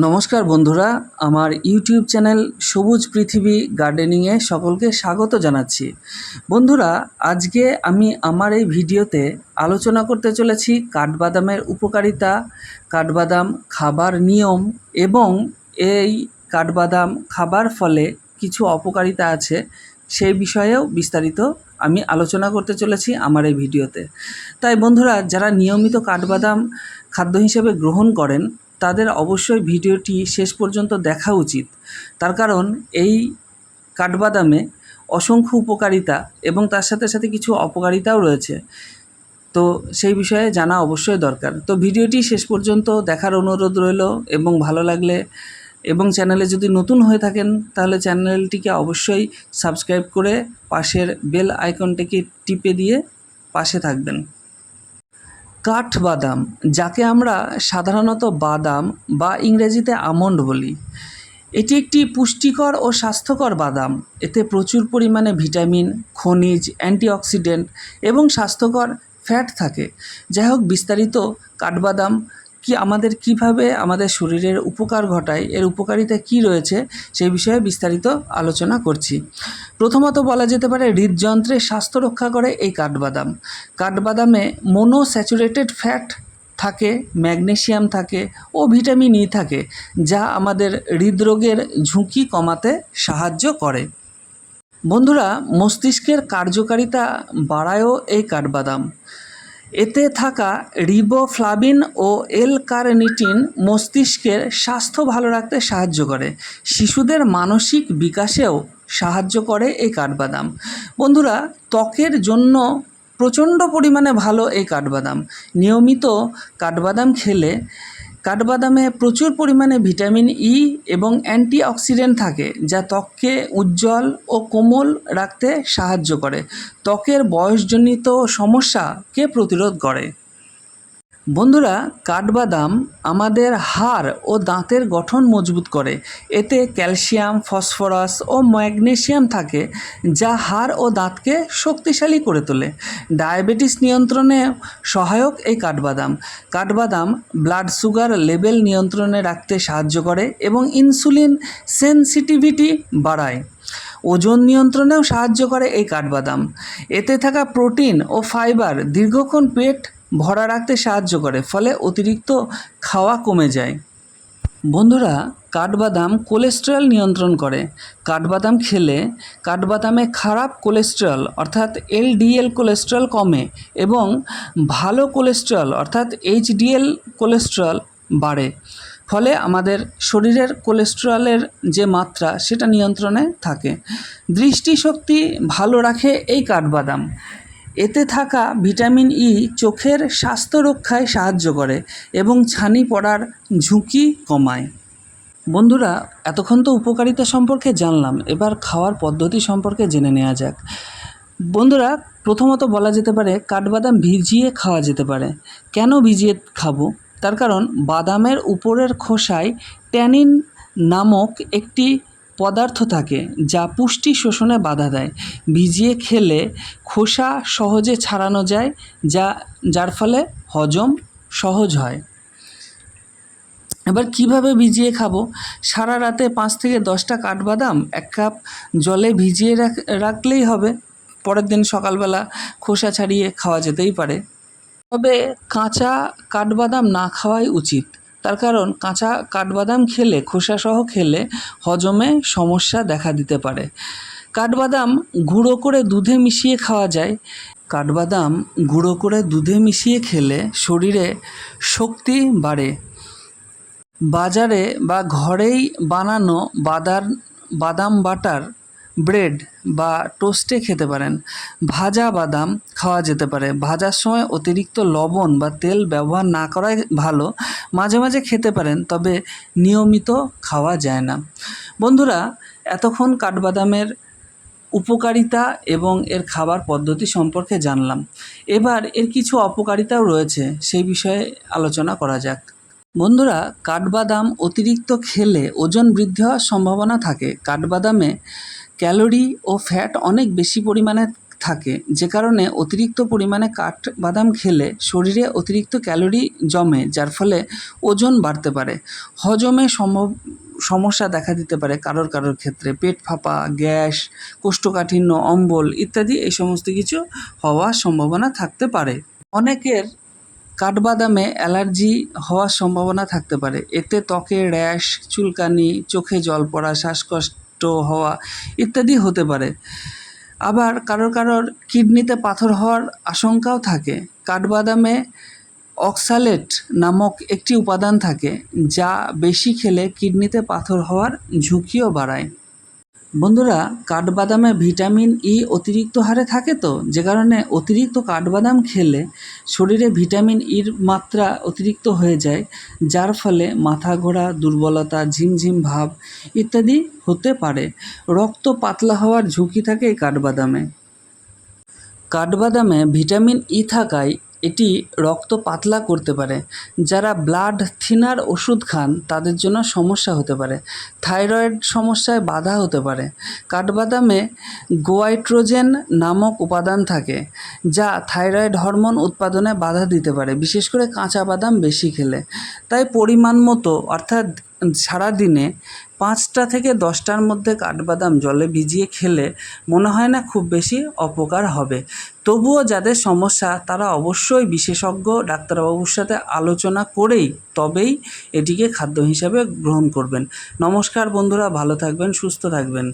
নমস্কার বন্ধুরা, আমার ইউটিউব চ্যানেল সবুজ পৃথিবী গার্ডেনিংয়ে সকলকে স্বাগত জানাচ্ছি। বন্ধুরা, আজকে আমি আমার এই ভিডিওতে আলোচনা করতে চলেছি কাঠবাদামের উপকারিতা, কাঠবাদাম খাবার নিয়ম এবং এই কাঠবাদাম খাবার ফলে কিছু অপকারিতা আছে সেই বিষয়েও বিস্তারিত আমি আলোচনা করতে চলেছি আমার এই ভিডিওতে। তাই বন্ধুরা, যারা নিয়মিত কাঠবাদাম খাদ্য হিসেবে গ্রহণ করেন তাদের অবশ্যই ভিডিওটি শেষ পর্যন্ত দেখা উচিত। তার কারণ, এই কাঠবাদামে অসংখ্য উপকারিতা এবং তার সাথে সাথে কিছু অপকারিতাও রয়েছে। তো সেই বিষয়ে জানা অবশ্যই দরকার। তো ভিডিওটি শেষ পর্যন্ত দেখার অনুরোধ রইল এবং ভালো লাগলে এবং চ্যানেলে যদি নতুন হয়ে থাকেন, তাহলে চ্যানেলটিকে অবশ্যই সাবস্ক্রাইব করে পাশের বেল আইকনটিকে টিপে দিয়ে পাশে থাকবেন। কাঠবাদাম, যাকে আমরা সাধারণত বাদাম বা ইংরেজিতে আমন্ড বলি। এটি একটি পুষ্টিকর ও স্বাস্থ্যকর বাদাম। এতে প্রচুর পরিমাণে ভিটামিন, খনিজ, অ্যান্টিঅক্সিডেন্ট এবং স্বাস্থ্যকর ফ্যাট থাকে। যাই হোক বিস্তারিত কাঠবাদাম কি আমাদের কীভাবে আমাদের শরীরের উপকার ঘটায়, এর উপকারিতা কি রয়েছে সেই বিষয়ে বিস্তারিত আলোচনা করছি। প্রথমত বলা যেতে পারে হৃদযন্ত্রের স্বাস্থ্য রক্ষা করে এই কাঠবাদাম। কাঠবাদামে মোনোস্যাচুরেটেড ফ্যাট থাকে ম্যাগনেশিয়াম থাকে ও ভিটামিন ই থাকে, যা আমাদের হৃদরোগের ঝুঁকি কমাতে সাহায্য করে। বন্ধুরা, মস্তিষ্কের কার্যকারিতা বাড়ায়ও এই কাঠবাদাম। এতে থাকা রিবোফ্লাভিন ও এল কার্নিটিন মস্তিষ্কের স্বাস্থ্য ভালো রাখতে সাহায্য করে। শিশুদের মানসিক বিকাশেও সাহায্য করে এই কাঠবাদাম। বন্ধুরা, ত্বকের জন্য প্রচণ্ড পরিমাণে ভালো এই কাঠবাদাম। নিয়মিত কাঠবাদাম খেলে কাঠবাদামে প্রচুর পরিমাণে ভিটামিন ই এবং অ্যান্টিঅক্সিডেন্ট থাকে, যা ত্বককে উজ্জ্বল ও কোমল রাখতে সাহায্য করে। ত্বকের বয়সজনিত সমস্যাকে প্রতিরোধ করে। বন্ধুরা, কাঠবাদাম আমাদের হাড় ও দাঁতের গঠন মজবুত করে। এতে ক্যালসিয়াম, ফসফরাস ও ম্যাগনেসিয়াম থাকে, যা হাড় ও দাঁতকে শক্তিশালী করে তোলে। ডায়াবেটিস নিয়ন্ত্রণে সহায়ক এই কাঠবাদাম। কাঠবাদাম ব্লাড সুগার লেভেল নিয়ন্ত্রণে রাখতে সাহায্য করে এবং ইনসুলিন সেনসিটিভিটি বাড়ায়। ওজন নিয়ন্ত্রণেও সাহায্য করে এই কাঠবাদাম। এতে থাকা প্রোটিন ও ফাইবার দীর্ঘক্ষণ পেট ভরা রাখতে সাহায্য করে, ফলে অতিরিক্ত খাওয়া কমে যায়। বন্ধুরা, কাঠবাদাম কোলেস্টেরল নিয়ন্ত্রণ করে। কাঠবাদাম খেলে কাঠবাদামে খারাপ কোলেস্টেরল, অর্থাৎ এলডিএল কোলেস্টেরল কমে এবং ভালো কোলেস্টেরল, অর্থাৎ এইচডিএল কোলেস্টেরল বাড়ে। ফলে আমাদের শরীরের কোলেস্টেরলের যে মাত্রা, সেটা নিয়ন্ত্রণে থাকে। দৃষ্টিশক্তি ভালো রাখে এই কাঠবাদাম। এতে থাকা ভিটামিন ই চোখের স্বাস্থ্য রক্ষায় সাহায্য করে এবং ছানি পড়ার ঝুঁকি কমায়। বন্ধুরা, এতক্ষণ তো উপকারিতা সম্পর্কে জানলাম, এবার খাওয়ার পদ্ধতি সম্পর্কে জেনে নেওয়া যাক। বন্ধুরা, প্রথমত বলা যেতে পারে, কাঠবাদাম ভিজিয়ে খাওয়া যেতে পারে। কেন ভিজিয়ে খাব? তার কারণ, বাদামের উপরের খোসায় ট্যানিন নামক একটি পদার্থ থাকে, যা পুষ্টি শোষণে বাধা দেয়। ভিজিয়ে খেলে খোসা সহজে ছাড়ানো যায়, যা, যার ফলে হজম সহজ হয়। এবার কীভাবে ভিজিয়ে খাব? সারা রাতে পাঁচ থেকে দশটা কাঠবাদাম, এক কাপ জলে ভিজিয়ে রাখলেই হবে। পরের দিন সকালবেলা খোসা ছাড়িয়ে খাওয়া যেতেই পারে। তবে কাঁচা কাঠবাদাম না খাওয়াই উচিত। তার কারণ কাঁচা কাঠবাদাম খেলে, খোসাসহ খেলে হজমে সমস্যা দেখা দিতে পারে। কাঠবাদাম গুঁড়ো করে দুধে মিশিয়ে খাওয়া যায়। কাঠবাদাম গুঁড়ো করে দুধে মিশিয়ে খেলে শরীরে শক্তি বাড়ে। বাজারে বা ঘরেই বানানো বাদার বাদাম বাটার ব্রেড বা টোস্টে খেতে পারেন। ভাজা বাদাম খাওয়া যেতে পারে। ভাজার সময় অতিরিক্ত লবণ বা তেল ব্যবহার না করাই ভালো। মাঝে মাঝে খেতে পারেন, তবে নিয়মিত খাওয়া যায় না। বন্ধুরা, এতক্ষণ কাঠবাদামের উপকারিতা এবং এর খাবার পদ্ধতি সম্পর্কে জানলাম। এবার এর কিছু অপকারিতাও রয়েছে, সেই বিষয়ে আলোচনা করা যাক। বন্ধুরা, কাঠবাদাম অতিরিক্ত খেলে ওজন বৃদ্ধি হওয়ার সম্ভাবনা থাকে। কাঠবাদামে ক্যালোরি ও ফ্যাট অনেক বেশি পরিমাণে থাকে, যে কারণে অতিরিক্ত পরিমাণে কাঠবাদাম খেলে শরীরে অতিরিক্ত ক্যালোরি জমে, যার ফলে ওজন বাড়তে পারে। হজমে সম্ভব সমস্যা দেখা দিতে পারে কারোর কারোর ক্ষেত্রে। পেট ফাঁপা, গ্যাস, কোষ্ঠকাঠিন্য, অম্বল ইত্যাদি এই সমস্ত কিছু হওয়ার সম্ভাবনা থাকতে পারে। অনেকের কাঠবাদামে অ্যালার্জি হওয়ার সম্ভাবনা থাকতে পারে। এতে ত্বকে র্যাশ, চুলকানি, চোখে জল পড়া, শ্বাসকষ্ট হওয়া ইত্যাদি হতে পারে। আবার কারোর কারোর কিডনিতে পাথর হওয়ার আশঙ্কাও থাকে। কাঠবাদামে অক্সালেট নামক একটি উপাদান থাকে, যা বেশি খেলে কিডনিতে পাথর হওয়ার ঝুঁকিও বাড়ায়। বন্ধুরা, কাঠবাদামে ভিটামিন ই অতিরিক্ত হারে থাকে তো? যে কারণে অতিরিক্ত কাঠবাদাম খেলে শরীরে ভিটামিন ইর মাত্রা অতিরিক্ত হয়ে যায়, যার ফলে মাথা ঘোরা, দুর্বলতা, ঝিমঝিম ভাব ইত্যাদি হতে পারে। রক্ত পাতলা হওয়ার ঝুঁকি থাকে এই কাঠবাদামে। কাঠবাদামে ভিটামিন ই থাকায় এটি রক্ত পাতলা করতে পারে। যারা ব্লাড থিনার ওষুধ খান, তাদের জন্য সমস্যা হতে পারে। থাইরয়েড সমস্যায় বাধা হতে পারে। কাঠবাদামে গোয়াইট্রোজেন নামক উপাদান থাকে, যা থাইরয়েড হরমোন উৎপাদনে বাধা দিতে পারে, বিশেষ করে কাঁচা বাদাম বেশি খেলে। তাই পরিমাণ মতো, অর্থাৎ সারাদিনে পাঁচটা থেকে দশটার মধ্যে কাঠবাদাম জলে ভিজিয়ে খেলে মনে হয় না খুব বেশি অপকার হবে। তবুও যাদের সমস্যা, তারা অবশ্যই বিশেষজ্ঞ, ডাক্তারবাবুর সাথে আলোচনা করেই তবেই এটিকে খাদ্য হিসাবে গ্রহণ করবেন। নমস্কার বন্ধুরা, ভালো থাকবেন, সুস্থ থাকবেন।